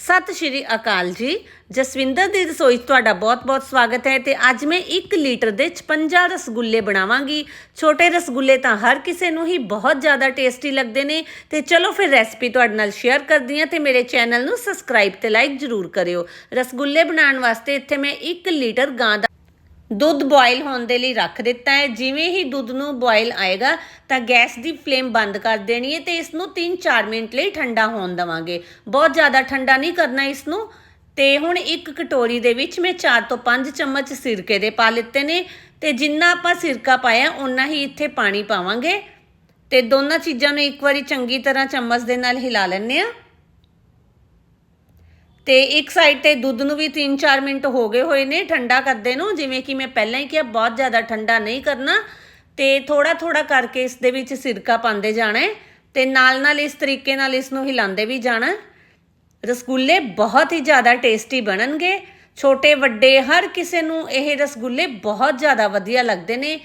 ਸਤਿ ਸ਼੍ਰੀ ਅਕਾਲ ਜੀ। ਜਸਵਿੰਦਰ ਦੀ ਰਸੋਈ 'ਚ ਤੁਹਾਡਾ ਬਹੁਤ-ਬਹੁਤ ਸਵਾਗਤ ਹੈ ਤੇ ਅੱਜ ਮੈਂ 1 ਲੀਟਰ ਦੇ 56 ਰਸਗੁੱਲੇ ਬਣਾਵਾਂਗੀ। ਛੋਟੇ ਰਸਗੁੱਲੇ ਤਾਂ ਹਰ ਕਿਸੇ ਨੂੰ ਹੀ ਬਹੁਤ ਜ਼ਿਆਦਾ ਟੇਸਟੀ ਲੱਗਦੇ ਨੇ। ਤੇ ਚਲੋ ਫਿਰ ਰੈਸਪੀ ਤੁਹਾਡੇ ਨਾਲ ਸ਼ੇਅਰ ਕਰਦੀ ਹਾਂ ਤੇ ਮੇਰੇ ਚੈਨਲ ਨੂੰ ਸਬਸਕ੍ਰਾਈਬ ਤੇ ਲਾਈਕ ਜ਼ਰੂਰ ਕਰਿਓ। ਰਸਗੁੱਲੇ ਬਣਾਉਣ ਵਾਸਤੇ ਇੱਥੇ ਮੈਂ 1 ਲੀਟਰ ਗਾਂ ਦਾ ਦੁੱਧ ਬੋਇਲ ਹੋਣ ਦੇ ਲਈ ਰੱਖ ਦਿੱਤਾ ਹੈ। ਜਿਵੇਂ ਹੀ ਦੁੱਧ ਨੂੰ ਬੋਇਲ ਆਏਗਾ, ਤਾਂ ਗੈਸ ਦੀ ਫਲੇਮ ਬੰਦ ਕਰ ਦੇਣੀ ਹੈ ਤੇ ਇਸ ਨੂੰ 3-4 ਮਿੰਟ ਲਈ ਠੰਡਾ ਹੋਣ ਦਵਾਂਗੇ। ਬਹੁਤ ਜ਼ਿਆਦਾ ਠੰਡਾ ਨਹੀਂ ਕਰਨਾ ਇਸ ਨੂੰ ਤੇ ਹੁਣ ਇੱਕ ਕਟੋਰੀ ਦੇ ਵਿੱਚ ਮੈਂ 4 ਤੋਂ 5 ਚਮਚ ਸਿਰਕੇ ਦੇ ਪਾ ਲਿੱਤੇ ਨੇ। ਤੇ ਜਿੰਨਾ ਆਪਾਂ ਸਿਰਕਾ ਪਾਇਆ ਉਨਾ ਹੀ ਇੱਥੇ ਪਾਣੀ ਪਾਵਾਂਗੇ। ਤੇ ਦੋਨਾਂ ਚੀਜ਼ਾਂ ਨੂੰ ਇੱਕ ਵਾਰੀ ਚੰਗੀ ਤਰ੍ਹਾਂ ਚਮਚ ਦੇ ਨਾਲ ਹਿਲਾ ਲੈਣੇ ਆ ਤੇ ਇੱਕ ਸਾਈਡ ਤੇ ਦੁੱਧ ਨੂੰ ਵੀ 3-4 ਮਿੰਟ ਹੋ ਗਏ ਹੋਏ ਨੇ ਠੰਡਾ ਕਰਦੇ ਨੂੰ, ਜਿਵੇਂ ਕਿ ਮੈਂ ਪਹਿਲਾਂ ਹੀ ਕਿਹਾ, ਬਹੁਤ ਜ਼ਿਆਦਾ ਠੰਡਾ ਨਹੀਂ ਕਰਨਾ। ਤੇ ਥੋੜਾ ਥੋੜਾ ਕਰਕੇ ਇਸ ਦੇ ਵਿੱਚ ਸਿਰਕਾ ਪਾਉਂਦੇ ਜਾਣਾ ਹੈ ਤੇ ਨਾਲ ਨਾਲ ਇਸ ਤਰੀਕੇ ਨਾਲ ਇਸ ਨੂੰ ਹਿਲਾਉਂਦੇ ਵੀ ਜਾਣਾ ਰਸਗੁੱਲੇ ਬਹੁਤ ਹੀ ਜ਼ਿਆਦਾ ਟੇਸਟੀ ਬਣਨਗੇ। ਛੋਟੇ, ਵੱਡੇ, ਹਰ ਕਿਸੇ ਨੂੰ ਇਹ ਰਸਗੁੱਲੇ ਬਹੁਤ ਜ਼ਿਆਦਾ ਵਧੀਆ ਲੱਗਦੇ ਨੇ।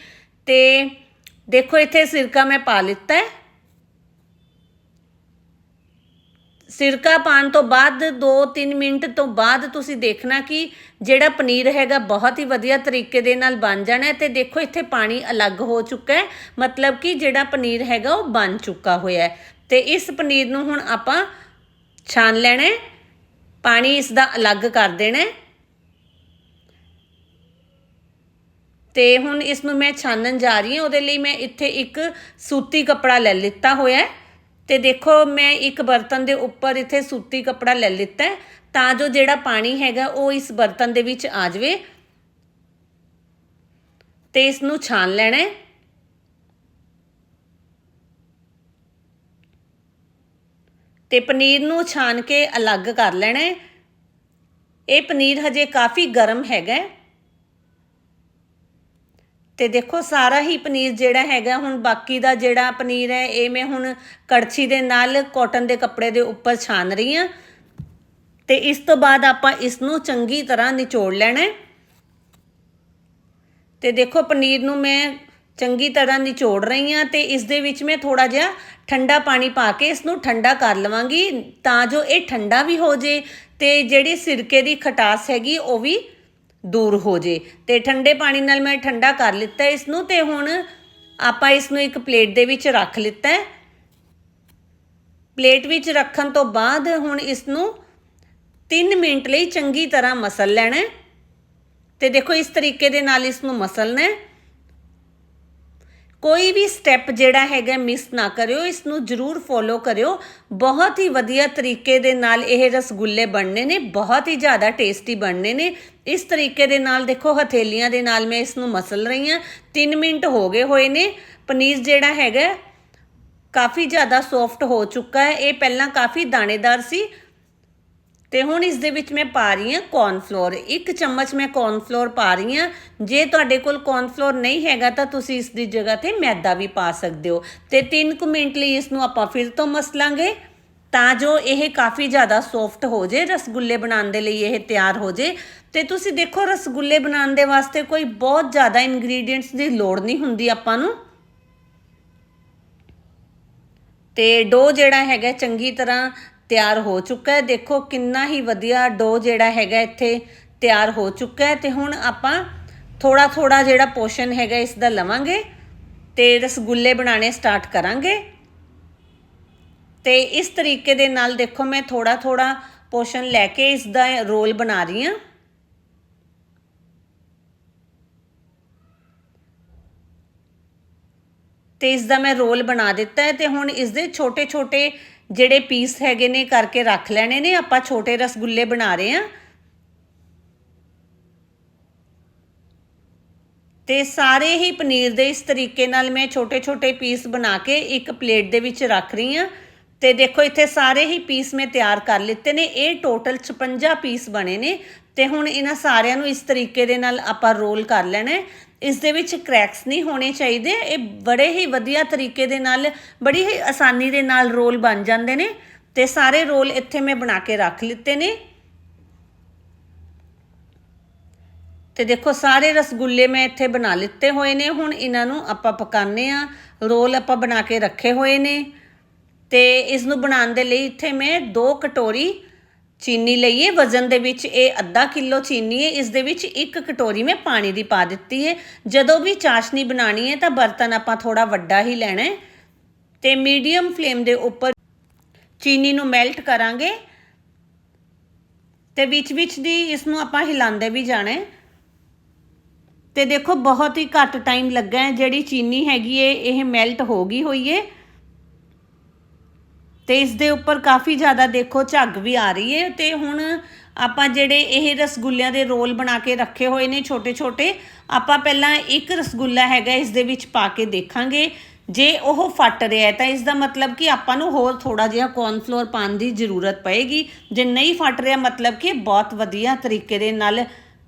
ਤੇ ਦੇਖੋ, ਇੱਥੇ ਸਿਰਕਾ ਮੈਂ ਪਾ ਲਿੱਤਾ ਹੈ। ਸਿਰਕਾ ਪਾਣ ਤੋਂ ਬਾਅਦ 2-3 ਮਿੰਟ ਤੋਂ ਬਾਅਦ ਤੁਸੀਂ ਦੇਖਣਾ ਕਿ ਜਿਹੜਾ ਪਨੀਰ ਹੈਗਾ ਬਹੁਤ ਹੀ ਵਧੀਆ ਤਰੀਕੇ ਦੇ ਨਾਲ ਬਣ ਜਾਣਾ ਹੈ ਤੇ ਦੇਖੋ ਇੱਥੇ ਪਾਣੀ ਅਲੱਗ ਹੋ ਚੁੱਕਾ ਹੈ। ਮਤਲਬ ਕਿ ਜਿਹੜਾ ਪਨੀਰ ਹੈਗਾ ਉਹ ਬਣ ਚੁੱਕਾ ਹੋਇਆ ਹੈ। ਤੇ ਇਸ ਪਨੀਰ ਨੂੰ ਹੁਣ ਆਪਾਂ ਛਾਣ ਲੈਣਾ ਹੈ। ਪਾਣੀ ਇਸ ਦਾ ਅਲੱਗ ਕਰ ਦੇਣਾ ਹੈ। ਤੇ ਹੁਣ ਇਸ ਨੂੰ ਮੈਂ ਛਾਨਣ ਜਾ ਰਹੀ ਹਾਂ। ਉਹਦੇ ਲਈ ਮੈਂ ਇੱਥੇ ਇੱਕ ਸੂਤੀ ਕੱਪੜਾ ਲੈ ਲਿੱਤਾ ਹੋਇਆ ਹੈ। ਤੇ ਦੇਖੋ, ਮੈਂ ਇੱਕ ਬਰਤਨ ਦੇ ਉੱਪਰ ਇੱਥੇ ਸੂਤੀ ਕੱਪੜਾ ਲੈ ਲਿੱਤਾ ਤਾਂ ਜੋ ਜਿਹੜਾ ਪਾਣੀ ਹੈਗਾ ਉਹ ਇਸ ਬਰਤਨ ਦੇ ਵਿੱਚ ਆ ਜਾਵੇ ਤੇ ਇਸ ਨੂੰ ਛਾਣ ਲੈਣਾ ਹੈ। ਤੇ ਪਨੀਰ ਨੂੰ ਛਾਣ ਕੇ ਅਲੱਗ ਕਰ ਲੈਣਾ ਹੈ। ਇਹ ਪਨੀਰ ਹਜੇ ਕਾਫੀ ਗਰਮ ਹੈਗਾ ਤੇ ਦੇਖੋ ਸਾਰਾ ਹੀ ਪਨੀਰ ਜਿਹੜਾ ਹੈਗਾ, ਹੁਣ ਬਾਕੀ ਦਾ ਜਿਹੜਾ ਪਨੀਰ ਹੈ, ਇਹ ਮੈਂ ਹੁਣ ਕੜਛੀ ਦੇ ਨਾਲ ਕਾਟਨ ਦੇ ਕੱਪੜੇ ਦੇ ਉੱਪਰ ਛਾਨ ਰਹੀ ਹਾਂ। ਤੇ ਇਸ ਤੋਂ ਬਾਅਦ ਆਪਾਂ ਇਸ ਨੂੰ ਚੰਗੀ ਤਰ੍ਹਾਂ ਨਿਚੋੜ ਲੈਣਾ ਹੈ। ਤੇ ਦੇਖੋ ਪਨੀਰ ਨੂੰ ਮੈਂ ਚੰਗੀ ਤਰ੍ਹਾਂ ਨਿਚੋੜ ਰਹੀ ਹਾਂ ਤੇ ਇਸ ਦੇ ਵਿੱਚ ਮੈਂ ਥੋੜਾ ਜਿਹਾ ਠੰਡਾ ਪਾਣੀ ਪਾ ਕੇ ਇਸ ਨੂੰ ਠੰਡਾ ਕਰ ਲਵਾਂਗੀ ਤਾਂ ਜੋ ਇਹ ਠੰਡਾ ਵੀ ਹੋ ਜੇ ਤੇ ਜਿਹੜੀ ਸਿਰਕੇ ਦੀ ਖਟਾਸ ਹੈਗੀ ਉਹ ਵੀ ਦੂਰ ਹੋ ਜੇ ਤੇ ਠੰਡੇ ਪਾਣੀ ਨਾਲ ਮੈਂ ਠੰਡਾ ਕਰ ਲਿੱਤਾ ਇਸ ਨੂੰ ਤੇ ਹੁਣ ਆਪਾਂ ਇਸ ਨੂੰ ਇੱਕ ਪਲੇਟ ਦੇ ਵਿੱਚ ਰੱਖ ਲਿੱਤਾ ਹੈ। ਪਲੇਟ ਵਿੱਚ ਰੱਖਣ ਤੋਂ ਬਾਅਦ ਹੁਣ ਇਸ ਨੂੰ 3 ਮਿੰਟ ਲਈ ਚੰਗੀ ਤਰ੍ਹਾਂ ਮਸਲ ਲੈਣਾ ਹੈ। ਤੇ ਦੇਖੋ ਇਸ ਤਰੀਕੇ ਦੇ ਨਾਲ ਇਸ ਨੂੰ ਮਸਲਣਾ ਹੈ। ਕੋਈ ਵੀ ਸਟੈਪ ਜਿਹੜਾ ਹੈਗਾ ਮਿਸ ਨਾ ਕਰਿਓ ਇਸ ਨੂੰ ਜਰੂਰ ਫੋਲੋ ਕਰਿਓ। ਬਹੁਤ ਹੀ ਵਧੀਆ ਤਰੀਕੇ ਦੇ ਨਾਲ ਇਹ ਰਸਗੁੱਲੇ ਬਣਨੇ ਨੇ, ਬਹੁਤ ਹੀ ਜ਼ਿਆਦਾ ਟੇਸਟੀ ਬਣਨੇ ਨੇ। ਇਸ ਤਰੀਕੇ ਦੇ ਨਾਲ ਦੇਖੋ, ਹਥੇਲੀਆਂ ਦੇ ਨਾਲ ਮੈਂ ਇਸ ਨੂੰ ਮਸਲ ਰਹੀ ਹਾਂ। 3 ਮਿੰਟ ਹੋ ਗਏ ਹੋਏ ਨੇ। ਪਨੀਰ ਜਿਹੜਾ ਹੈਗਾ ਕਾਫੀ ਜ਼ਿਆਦਾ ਸੌਫਟ ਹੋ ਚੁੱਕਾ ਹੈ। ਇਹ ਪਹਿਲਾਂ ਕਾਫੀ ਦਾਣੇਦਾਰ ਸੀ ਤੇ ਹੁਣ ਇਸ ਦੇ ਵਿੱਚ ਮੈਂ ਪਾ ਰਹੀ ਹਾਂ ਕੌਰਨਫਲੋਰ ਇੱਕ ਚਮਚ ਮੈਂ ਕੌਰਨਫਲੋਰ ਪਾ ਰਹੀ ਹਾਂ। ਜੇ ਤੁਹਾਡੇ ਕੋਲ ਕੌਰਨਫਲੋਰ ਨਹੀਂ ਹੈਗਾ ਤਾਂ ਤੁਸੀਂ ਇਸ ਦੀ ਜਗ੍ਹਾ ਤੇ ਮੈਦਾ ਵੀ ਪਾ ਸਕਦੇ ਹੋ। ਤੇ 3 ਕੁ ਮਿੰਟ ਲਈ ਇਸ ਨੂੰ ਆਪਾਂ ਫਿਰ ਤੋਂ ਮਸਲਾਂਗੇ ਤਾਂ ਜੋ ਇਹ ਕਾਫੀ ਜ਼ਿਆਦਾ ਸੌਫਟ ਹੋ ਜੇ, ਰਸਗੁੱਲੇ ਬਣਾਉਣ ਦੇ ਲਈ ਇਹ ਤਿਆਰ ਹੋ ਜੇ। ਤੇ ਤੁਸੀਂ ਦੇਖੋ, ਰਸਗੁੱਲੇ ਬਣਾਉਣ ਦੇ ਵਾਸਤੇ ਕੋਈ ਬਹੁਤ ਜ਼ਿਆਦਾ ਇਨਗਰੀਡੀਅੰਟਸ ਦੀ ਲੋੜ ਨਹੀਂ ਹੁੰਦੀ ਆਪਾਂ ਨੂੰ। ਤੇ ਡੋ ਜਿਹੜਾ ਹੈਗਾ, ਚੰਗੀ ਤਰ੍ਹਾਂ ਤਿਆਰ ਹੋ ਚੁੱਕਾ ਹੈ। ਦੇਖੋ ਕਿੰਨਾ ਹੀ ਵਧੀਆ ਡੋ ਜਿਹੜਾ ਹੈਗਾ ਇੱਥੇ ਤਿਆਰ ਹੋ ਚੁੱਕਾ ਹੈ ਤੇ ਹੁਣ ਆਪਾਂ ਥੋੜਾ ਥੋੜਾ ਜਿਹੜਾ ਪੋਸ਼ਨ ਹੈਗਾ ਇਸ ਦਾ ਲਵਾਂਗੇ ਤੇ ਰਸਗੁੱਲੇ ਬਣਾਉਣੇ ਸਟਾਰਟ ਕਰਾਂਗੇ। ਤੇ ਇਸ ਤਰੀਕੇ ਦੇ ਨਾਲ ਦੇਖੋ ਮੈਂ ਥੋੜਾ ਥੋੜਾ ਪੋਸ਼ਨ ਲੈ ਕੇ ਇਸ ਦਾ ਰੋਲ ਬਣਾ ਰਹੀ ਹਾਂ। ਤੇ ਇਸ ਦਾ ਮੈਂ ਰੋਲ ਬਣਾ ਦਿੱਤਾ ਹੈ ਤੇ ਹੁਣ ਇਸ ਦੇ ਛੋਟੇ ਛੋਟੇ ਜਿਹੜੇ ਪੀਸ ਹੈਗੇ ਨੇ ਕਰਕੇ ਰੱਖ ਲੈਣੇ ਨੇ, ਆਪਾਂ ਛੋਟੇ ਰਸਗੁੱਲੇ ਬਣਾ ਰਹੇ ਹਾਂ। ਤੇ ਸਾਰੇ ਹੀ ਪਨੀਰ ਦੇ ਇਸ ਤਰੀਕੇ ਨਾਲ ਮੈਂ ਛੋਟੇ ਛੋਟੇ ਪੀਸ ਬਣਾ ਕੇ ਇੱਕ ਪਲੇਟ ਦੇ ਵਿੱਚ ਰੱਖ ਰਹੀ ਹਾਂ। ਤੇ ਦੇਖੋ, ਇੱਥੇ ਸਾਰੇ ਹੀ ਪੀਸ ਮੈਂ ਤਿਆਰ ਕਰ ਲਿੱਤੇ ਨੇ। ਇਹ ਟੋਟਲ 56 ਪੀਸ ਬਣੇ ਨੇ। ਤੇ ਹੁਣ ਇਹਨਾਂ ਸਾਰਿਆਂ ਨੂੰ ਇਸ ਤਰੀਕੇ ਦੇ ਨਾਲ ਆਪਾਂ ਰੋਲ ਕਰ ਲੈਣਾ ਇਸ ਦੇ ਵਿੱਚ ਕ੍ਰੈਕਸ ਨਹੀਂ ਹੋਣੇ ਚਾਹੀਦੇ। ਇਹ ਬੜੇ ਹੀ ਵਧੀਆ ਤਰੀਕੇ ਦੇ ਨਾਲ, ਬੜੀ ਹੀ ਆਸਾਨੀ ਦੇ ਨਾਲ ਰੋਲ ਬਣ ਜਾਂਦੇ ਨੇ ਤੇ ਸਾਰੇ ਰੋਲ ਇੱਥੇ ਮੈਂ ਬਣਾ ਕੇ ਰੱਖ ਲਿੱਤੇ ਨੇ। ਤੇ ਦੇਖੋ, ਸਾਰੇ ਰਸਗੁੱਲੇ ਮੈਂ ਇੱਥੇ ਬਣਾ ਲਿੱਤੇ ਹੋਏ ਨੇ। ਹੁਣ ਇਹਨਾਂ ਨੂੰ ਆਪਾਂ ਪਕਾਉਂਦੇ ਆ ਰੋਲ ਆਪਾਂ ਬਣਾ ਕੇ ਰੱਖੇ ਹੋਏ ਨੇ। ਤੇ ਇਸ ਨੂੰ ਬਣਾਉਣ ਦੇ ਲਈ ਇੱਥੇ ਮੈਂ 2 ਕਟੋਰੀ ਚੀਨੀ ਲਈਏ, ਵਜ਼ਨ ਦੇ ਵਿੱਚ ਇਹ ਅੱਧਾ ਕਿਲੋ ਚੀਨੀ ਹੈ, ਇਸ ਦੇ ਵਿੱਚ ਇੱਕ ਕਟੋਰੀ ਮੈਂ ਪਾਣੀ ਦੀ ਪਾ ਦਿੱਤੀ ਹੈ। ਜਦੋਂ ਵੀ ਚਾਸ਼ਨੀ ਬਣਾਣੀ ਹੈ ਤਾਂ ਬਰਤਨ ਆਪਾਂ ਥੋੜਾ ਵੱਡਾ ਹੀ ਲੈਣਾ ਹੈ ਤੇ ਮੀਡੀਅਮ ਫਲੇਮ ਦੇ ਉੱਪਰ ਚੀਨੀ ਨੂੰ ਮੈਲਟ ਕਰਾਂਗੇ ਤੇ ਵਿੱਚ ਵਿੱਚ ਦੀ ਇਸ ਨੂੰ ਆਪਾਂ ਹਿਲਾਉਂਦੇ ਵੀ ਜਾਣਾ ਹੈ। ਤੇ ਦੇਖੋ, ਬਹੁਤ ਹੀ ਘੱਟ ਟਾਈਮ ਲੱਗਾ ਹੈ, ਜਿਹੜੀ ਚੀਨੀ ਹੈਗੀ ਏ ਇਹ ਮੈਲਟ ਹੋ ਗਈ ਹੋਈ ਏ ਤੇ ਇਸ ਦੇ ਉੱਪਰ ਕਾਫੀ ਜ਼ਿਆਦਾ ਦੇਖੋ ਝੱਗ ਵੀ ਆ ਰਹੀ ਹੈ ਤੇ ਹੁਣ ਆਪਾਂ ਜਿਹੜੇ ਇਹ ਰਸਗੁੱਲਿਆਂ ਦੇ ਰੋਲ ਬਣਾ ਕੇ ਰੱਖੇ ਹੋਏ ਨੇ ਛੋਟੇ ਛੋਟੇ, ਆਪਾਂ ਪਹਿਲਾਂ ਇੱਕ ਰਸਗੁੱਲਾ ਹੈਗਾ ਇਸ ਦੇ ਵਿੱਚ ਪਾ ਕੇ ਦੇਖਾਂਗੇ। ਜੇ ਉਹ ਫਟ ਰਿਹਾ ਤਾਂ ਇਸ ਦਾ ਮਤਲਬ ਕਿ ਆਪਾਂ ਨੂੰ ਹੋਰ ਥੋੜਾ ਜਿਹਾ ਕੌਰਨਫਲੋਰ ਪਾਉਣ ਦੀ ਜ਼ਰੂਰਤ ਪਏਗੀ। ਜੇ ਨਹੀਂ ਫਟ ਰਿਹਾ ਮਤਲਬ ਕਿ ਬਹੁਤ ਵਧੀਆ ਤਰੀਕੇ ਦੇ ਨਾਲ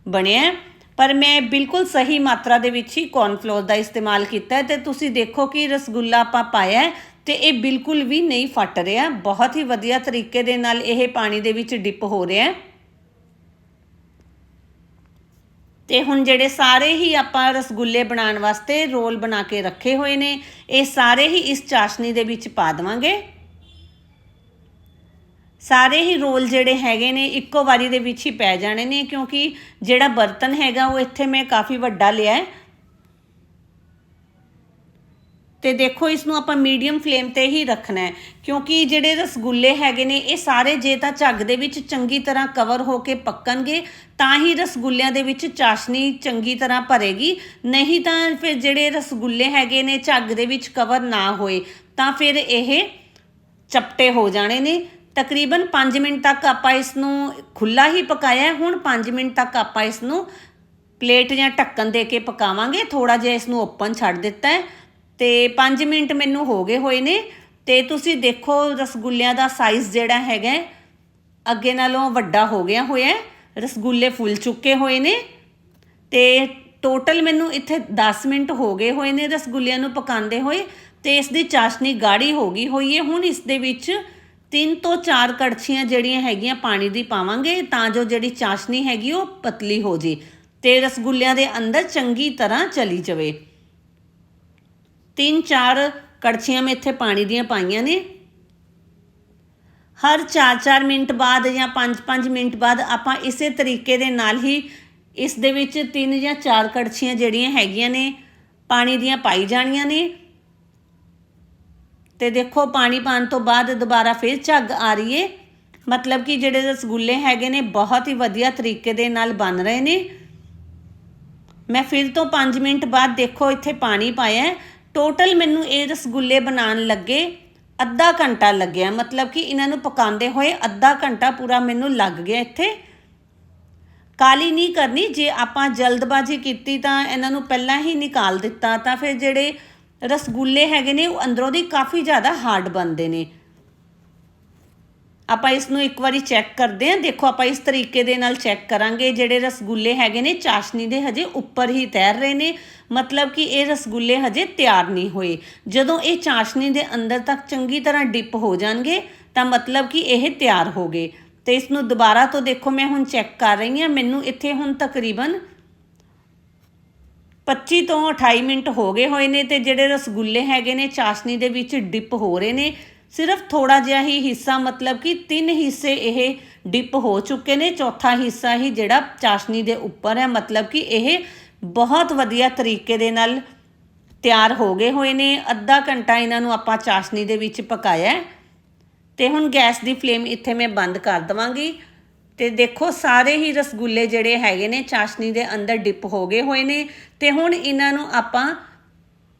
ਬਣਿਆ ਪਰ ਮੈਂ ਬਿਲਕੁਲ ਸਹੀ ਮਾਤਰਾ ਦੇ ਵਿੱਚ ਹੀ ਕੌਰਨਫਲੋਰ ਦਾ ਇਸਤੇਮਾਲ ਕੀਤਾ ਹੈ ਤੇ ਤੁਸੀਂ ਦੇਖੋ ਕਿ ਰਸਗੁੱਲਾ ਆਪਾਂ ਪਾਇਆ ਤੇ ਇਹ ਬਿਲਕੁਲ ਵੀ ਨਹੀਂ ਫਟ ਰਿਹਾ। ਬਹੁਤ ਹੀ ਵਧੀਆ ਤਰੀਕੇ ਦੇ ਨਾਲ ਇਹ ਪਾਣੀ ਦੇ ਵਿੱਚ ਡਿਪ ਹੋ ਰਿਹਾ ਹੈ। ਤੇ ਹੁਣ ਜਿਹੜੇ ਸਾਰੇ ਹੀ ਆਪਾਂ ਰਸਗੁੱਲੇ ਬਣਾਉਣ ਵਾਸਤੇ ਰੋਲ ਬਣਾ ਕੇ ਰੱਖੇ ਹੋਏ ਨੇ, ਇਹ ਸਾਰੇ ਹੀ ਇਸ ਚਾਸ਼ਨੀ ਦੇ ਵਿੱਚ ਪਾ ਦੇਵਾਂਗੇ। ਸਾਰੇ ਹੀ ਰੋਲ ਜਿਹੜੇ ਹੈਗੇ ਨੇ, ਇੱਕੋ ਵਾਰੀ ਦੇ ਵਿੱਚ ਹੀ ਪੈ ਜਾਣੇ ਨੇ ਕਿਉਂਕਿ ਜਿਹੜਾ ਬਰਤਨ ਹੈਗਾ ਉਹ ਇੱਥੇ ਮੈਂ ਕਾਫੀ ਵੱਡਾ ਲਿਆ ਹੈ। ਤੇ ਦੇਖੋ ਇਸ ਨੂੰ ਆਪਾਂ ਮੀਡੀਅਮ ਫਲੇਮ ਤੇ ਹੀ ਰੱਖਣਾ ਹੈ, ਕਿਉਂਕਿ ਜਿਹੜੇ ਰਸਗੁੱਲੇ ਹੈਗੇ ਨੇ, ਇਹ ਸਾਰੇ ਜੇ ਤਾਂ ਝੱਗ ਦੇ ਵਿੱਚ ਚੰਗੀ ਤਰ੍ਹਾਂ ਕਵਰ ਹੋ ਕੇ ਪੱਕਣਗੇ, ਤਾਂ ਹੀ ਰਸਗੁੱਲਿਆਂ ਦੇ ਵਿੱਚ ਚਾਸ਼ਨੀ ਚੰਗੀ ਤਰ੍ਹਾਂ ਭਰੇਗੀ, ਨਹੀਂ ਤਾਂ ਫਿਰ ਜਿਹੜੇ ਰਸਗੁੱਲੇ ਹੈਗੇ ਨੇ ਝੱਗ ਦੇ ਵਿੱਚ ਕਵਰ ਨਾ ਹੋਏ, ਤਾਂ ਫਿਰ ਇਹ ਚਪਟੇ ਹੋ ਜਾਣੇ ਨੇ। ਤਕਰੀਬਨ 5 ਮਿੰਟ ਤੱਕ ਆਪਾਂ ਇਸ ਨੂੰ ਖੁੱਲਾ ਹੀ ਪਕਾਇਆ ਹੁਣ 5 ਮਿੰਟ ਤੱਕ ਆਪਾਂ ਇਸ ਨੂੰ ਪਲੇਟ ਜਾਂ ਢੱਕਣ ਦੇ ਕੇ ਪਕਾਵਾਂਗੇ ਥੋੜਾ ਜਿਹਾ ਇਸ ਨੂੰ ਓਪਨ ਛੱਡ ਦਿੱਤਾ ਹੈ। ਤੇ 5 ਮਿੰਟ ਮੈਨੂੰ ਹੋ ਗਏ ਹੋਏ ਨੇ ਤੇ ਤੁਸੀਂ ਦੇਖੋ ਰਸਗੁੱਲਿਆਂ ਦਾ ਸਾਈਜ਼ ਜਿਹੜਾ ਹੈਗਾ ਅੱਗੇ ਨਾਲੋਂ ਵੱਡਾ ਹੋ ਗਿਆ ਹੋਇਆ ਰਸਗੁੱਲੇ ਫੁੱਲ ਚੁੱਕੇ ਹੋਏ ਨੇ ਤੇ ਟੋਟਲ ਮੈਨੂੰ ਇੱਥੇ 10 ਮਿੰਟ ਹੋ ਗਏ ਹੋਏ ਨੇ ਰਸਗੁੱਲਿਆਂ ਨੂੰ ਪਕਾਉਂਦੇ ਹੋਏ ਤੇ ਇਸ ਦੀ ਚਾਸ਼ਨੀ ਗਾੜੀ ਹੋ ਗਈ ਹੋਈ ਹੈ। ਹੁਣ ਇਸ ਦੇ ਵਿੱਚ ਤਿੰਨ ਤੋਂ ਚਾਰ ਕੜਛੀਆਂ ਜਿਹੜੀਆਂ ਹੈਗੀਆਂ ਪਾਣੀ ਦੀ ਪਾਵਾਂਗੇ ਤਾਂ ਜੋ ਜਿਹੜੀ ਚਾਸ਼ਨੀ ਹੈਗੀ ਉਹ ਪਤਲੀ ਹੋ ਜੇ ਤੇ ਰਸਗੁੱਲਿਆਂ ਦੇ ਅੰਦਰ ਚੰਗੀ ਤਰ੍ਹਾਂ ਚਲੀ ਜਾਵੇ। ਤਿੰਨ ਚਾਰ ਕੜਛੀਆਂ ਮੈਂ ਇੱਥੇ ਪਾਣੀ ਦੀਆਂ ਪਾਈਆਂ ਨੇ। ਹਰ 4-4 ਮਿੰਟ ਬਾਅਦ ਜਾਂ 5-5 ਮਿੰਟ ਬਾਅਦ ਆਪਾਂ ਇਸੇ ਤਰੀਕੇ ਦੇ ਨਾਲ ਹੀ ਇਸ ਦੇ ਵਿੱਚ ਤਿੰਨ ਜਾਂ ਚਾਰ ਕੜਛੀਆਂ ਜਿਹੜੀਆਂ ਹੈਗੀਆਂ ਨੇ, ਪਾਣੀ ਦੀਆਂ ਪਾਈ ਜਾਣੀਆਂ ਨੇ। ਤੇ ਦੇਖੋ, ਪਾਣੀ ਪਾਣ ਤੋਂ ਬਾਅਦ ਦੁਬਾਰਾ ਫਿਰ ਝੱਗ ਆ ਰਹੀ ਏ। ਮਤਲਬ ਕਿ ਜਿਹੜੇ ਰਸਗੁੱਲੇ ਹੈਗੇ ਨੇ, ਬਹੁਤ ਹੀ ਵਧੀਆ ਤਰੀਕੇ ਦੇ ਨਾਲ ਬਣ ਰਹੇ ਨੇ। ਮੈਂ ਫਿਰ ਤੋਂ 5 ਮਿੰਟ ਬਾਅਦ ਦੇਖੋ, ਇੱਥੇ ਪਾਣੀ ਪਾਇਆ। ਟੋਟਲ ਮੈਨੂੰ ਇਹ ਰਸਗੁੱਲੇ ਬਣਾਉਣ ਲੱਗੇ ਅੱਧਾ ਘੰਟਾ ਲੱਗਿਆ। ਮਤਲਬ ਕਿ ਇਹਨਾਂ ਨੂੰ ਪਕਾਉਂਦੇ ਹੋਏ ਅੱਧਾ ਘੰਟਾ ਪੂਰਾ ਮੈਨੂੰ ਲੱਗ ਗਿਆ ਇੱਥੇ। ਕਾਲੀ ਨਹੀਂ ਕਰਨੀ, ਜੇ ਆਪਾਂ ਜਲਦਬਾਜ਼ੀ ਕੀਤੀ ਤਾਂ ਇਹਨਾਂ ਨੂੰ ਪਹਿਲਾਂ ਹੀ ਨਿਕਾਲ ਦਿੱਤਾ ਤਾਂ ਫਿਰ ਜਿਹੜੇ ਰਸਗੁੱਲੇ ਹੈਗੇ ਨੇ, ਉਹ ਅੰਦਰੋਂ ਦੀ ਕਾਫੀ ਜ਼ਿਆਦਾ ਹਾਰਡ ਬਣਦੇ ਨੇ। ਆਪਾਂ ਇਸ ਨੂੰ ਇੱਕ ਵਾਰੀ ਚੈੱਕ ਕਰਦੇ ਹਾਂ। ਦੇਖੋ, ਆਪਾਂ ਇਸ ਤਰੀਕੇ ਦੇ ਨਾਲ ਚੈੱਕ ਕਰਾਂਗੇ। ਜਿਹੜੇ ਰਸਗੁੱਲੇ ਹੈਗੇ ਨੇ, ਚਾਸ਼ਨੀ ਦੇ ਹਜੇ ਉੱਪਰ ਹੀ ਤੈਰ ਰਹੇ ਨੇ। ਮਤਲਬ ਕਿ ਇਹ ਰਸਗੁੱਲੇ ਹਜੇ ਤਿਆਰ ਨਹੀਂ ਹੋਏ। ਜਦੋਂ ਇਹ ਚਾਸ਼ਨੀ ਦੇ ਅੰਦਰ ਤੱਕ ਚੰਗੀ ਤਰ੍ਹਾਂ ਡਿਪ ਹੋ ਜਾਣਗੇ, ਤਾਂ ਮਤਲਬ ਕਿ ਇਹ ਤਿਆਰ ਹੋ ਗਏ। ਤੇ ਇਸ ਨੂੰ ਦੁਬਾਰਾ ਤੋਂ ਦੇਖੋ, ਮੈਂ ਹੁਣ ਚੈੱਕ ਕਰ ਰਹੀ ਹਾਂ। ਮੈਨੂੰ ਇੱਥੇ ਹੁਣ ਤਕਰੀਬਨ 25 ਤੋਂ 28 ਮਿੰਟ ਹੋ ਗਏ ਹੋਏ ਨੇ ਤੇ ਜਿਹੜੇ ਰਸਗੁੱਲੇ ਹੈਗੇ ਨੇ, ਚਾਸ਼ਨੀ ਦੇ ਵਿੱਚ ਡਿਪ ਹੋ ਰਹੇ ਨੇ। ਸਿਰਫ ਥੋੜਾ ਜਿਹਾ ਹੀ ਹਿੱਸਾ, ਮਤਲਬ ਕਿ ਤਿੰਨ ਹਿੱਸੇ ਇਹ ਡਿਪ ਹੋ ਚੁੱਕੇ ਨੇ। ਚੌਥਾ ਹਿੱਸਾ ਹੀ ਜਿਹੜਾ ਚਾਸ਼ਨੀ ਦੇ ਉੱਪਰ ਹੈ, ਮਤਲਬ ਕਿ ਇਹ ਬਹੁਤ ਵਧੀਆ ਤਰੀਕੇ ਦੇ ਨਾਲ ਤਿਆਰ ਹੋ ਗਏ ਹੋਏ ਨੇ। ਅੱਧਾ ਘੰਟਾ ਇਹਨਾਂ ਨੂੰ ਆਪਾਂ ਚਾਸ਼ਨੀ ਦੇ ਵਿੱਚ ਪਕਾਇਆ ਹੈ। ਤੇ ਹੁਣ ਗੈਸ ਦੀ ਫਲੇਮ ਇੱਥੇ ਮੈਂ ਬੰਦ ਕਰ ਦਵਾਂਗੀ। ਤੇ ਦੇਖੋ, ਸਾਰੇ ਹੀ ਰਸਗੁੱਲੇ ਜਿਹੜੇ ਹੈਗੇ ਨੇ ਚਾਸ਼ਨੀ ਦੇ ਅੰਦਰ ਡਿਪ ਹੋ ਗਏ ਹੋਏ ਨੇ। ਤੇ ਹੁਣ ਇਹਨਾਂ ਨੂੰ ਆਪਾਂ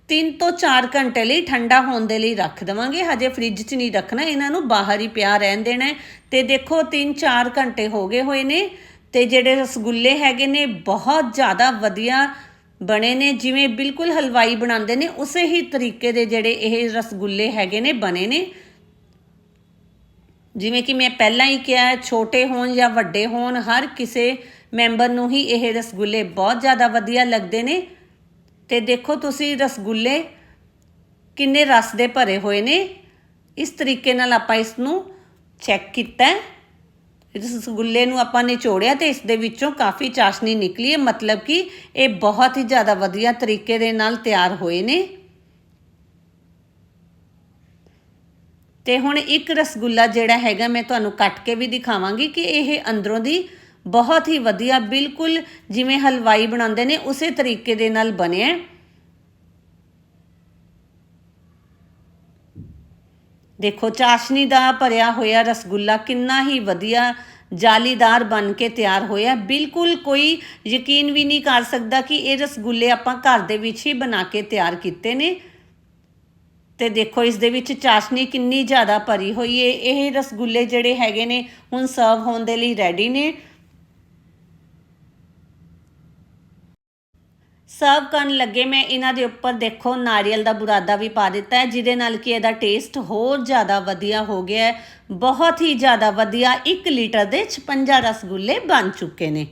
3 ਤੋਂ 4 ਘੰਟੇ ਲਈ ਠੰਡਾ ਹੋਣ ਦੇ ਲਈ ਰੱਖ ਦਵਾਂਗੇ। ਹਜੇ ਫ੍ਰਿਜ 'ਚ ਨਹੀਂ ਰੱਖਣਾ, ਇਹਨਾਂ ਨੂੰ ਬਾਹਰ ਹੀ ਪਿਆ ਰਹਿਣ ਦੇਣਾ ਹੈ। ਤੇ ਦੇਖੋ 3-4 ਘੰਟੇ ਹੋ ਗਏ ਹੋਏ ਨੇ ਤੇ ਜਿਹੜੇ ਰਸਗੁੱਲੇ ਹੈਗੇ ਨੇ, ਬਹੁਤ ਜ਼ਿਆਦਾ ਵਧੀਆ ਬਣੇ ਨੇ। ਜਿਵੇਂ ਬਿਲਕੁਲ ਹਲਵਾਈ ਬਣਾਉਂਦੇ ਨੇ, ਉਸੇ ਹੀ ਤਰੀਕੇ ਦੇ ਜਿਹੜੇ ਇਹ ਰਸਗੁੱਲੇ ਹੈਗੇ ਨੇ, ਬਣੇ ਨੇ। ਜਿਵੇਂ ਕਿ ਮੈਂ ਪਹਿਲਾਂ ਹੀ ਕਿਹਾ, ਛੋਟੇ ਹੋਣ ਜਾਂ ਵੱਡੇ ਹੋਣ, ਹਰ ਕਿਸੇ ਮੈਂਬਰ ਨੂੰ ਹੀ ਇਹ ਰਸਗੁੱਲੇ ਬਹੁਤ ਜ਼ਿਆਦਾ ਵਧੀਆ ਲੱਗਦੇ ਨੇ। ਤੇ ਦੇਖੋ ਤੁਸੀਂ ਰਸਗੁੱਲੇ ਕਿੰਨੇ ਰਸ ਦੇ ਭਰੇ ਹੋਏ ਨੇ। ਇਸ ਤਰੀਕੇ ਨਾਲ ਆਪਾਂ ਇਸ ਨੂੰ ਚੈੱਕ ਕੀਤਾ ਰਸਗੁੱਲੇ ਨੂੰ ਆਪਾਂ ਨਿਚੋੜਿਆ ਤੇ ਇਸ ਦੇ ਵਿੱਚੋਂ ਕਾਫੀ ਚਾਸ਼ਨੀ ਨਿਕਲੀ ਹੈ। ਮਤਲਬ ਕਿ ਇਹ ਬਹੁਤ ਹੀ ਜ਼ਿਆਦਾ ਵਧੀਆ ਤਰੀਕੇ ਦੇ ਨਾਲ ਤਿਆਰ ਹੋਏ ਨੇ। ਤੇ ਹੁਣ ਇੱਕ ਰਸਗੁੱਲਾ ਜਿਹੜਾ ਹੈਗਾ, ਮੈਂ ਤੁਹਾਨੂੰ ਕੱਟ ਕੇ ਵੀ ਦਿਖਾਵਾਂਗੀ ਕਿ ਇਹ ਅੰਦਰੋਂ ਦੀ ਬਹੁਤ ਹੀ ਵਧੀਆ, ਬਿਲਕੁਲ ਜਿਵੇਂ ਹਲਵਾਈ ਬਣਾਉਂਦੇ ਨੇ, ਉਸੇ ਤਰੀਕੇ ਦੇ ਨਾਲ ਬਣਿਆ ਦੇਖੋ, ਚਾਸ਼ਨੀ ਦਾ ਭਰਿਆ ਹੋਇਆ ਰਸਗੁੱਲਾ ਕਿੰਨਾ ਹੀ ਵਧੀਆ, ਜਾਲੀਦਾਰ ਬਣ ਕੇ ਤਿਆਰ ਹੋਇਆ। ਬਿਲਕੁਲ ਕੋਈ ਯਕੀਨ ਵੀ ਨਹੀਂ ਕਰ ਸਕਦਾ ਕਿ ਇਹ ਰਸਗੁੱਲੇ ਆਪਾਂ ਘਰ ਦੇ ਵਿੱਚ ਹੀ ਬਣਾ ਕੇ ਤਿਆਰ ਕੀਤੇ ਨੇ। ਤੇ ਦੇਖੋ, ਇਸ ਦੇ ਵਿੱਚ ਚਾਸ਼ਨੀ ਕਿੰਨੀ ਜ਼ਿਆਦਾ ਭਰੀ ਹੋਈ ਹੈ ਇਹ ਰਸਗੁੱਲੇ ਜਿਹੜੇ ਹੈਗੇ ਨੇ, ਹੁਣ ਸਰਵ ਹੋਣ ਦੇ ਲਈ ਰੈਡੀ ਨੇ। ਸਰਵ ਕਰਨ ਲੱਗੇ, ਮੈਂ ਇਹਨਾਂ ਦੇ ਉੱਪਰ ਦੇਖੋ ਨਾਰੀਅਲ ਦਾ ਬੁਰਾਦਾ ਵੀ ਪਾ ਦਿੱਤਾ ਹੈ, ਜਿਹਦੇ ਨਾਲ ਕਿ ਇਹਦਾ ਟੇਸਟ ਹੋਰ ਜ਼ਿਆਦਾ ਵਧੀਆ ਹੋ ਗਿਆ ਹੈ। ਬਹੁਤ ਹੀ ਜ਼ਿਆਦਾ ਵਧੀਆ 1 ਲੀਟਰ ਦੇ 56 ਰਸਗੁੱਲੇ ਬਣ ਚੁੱਕੇ ਨੇ।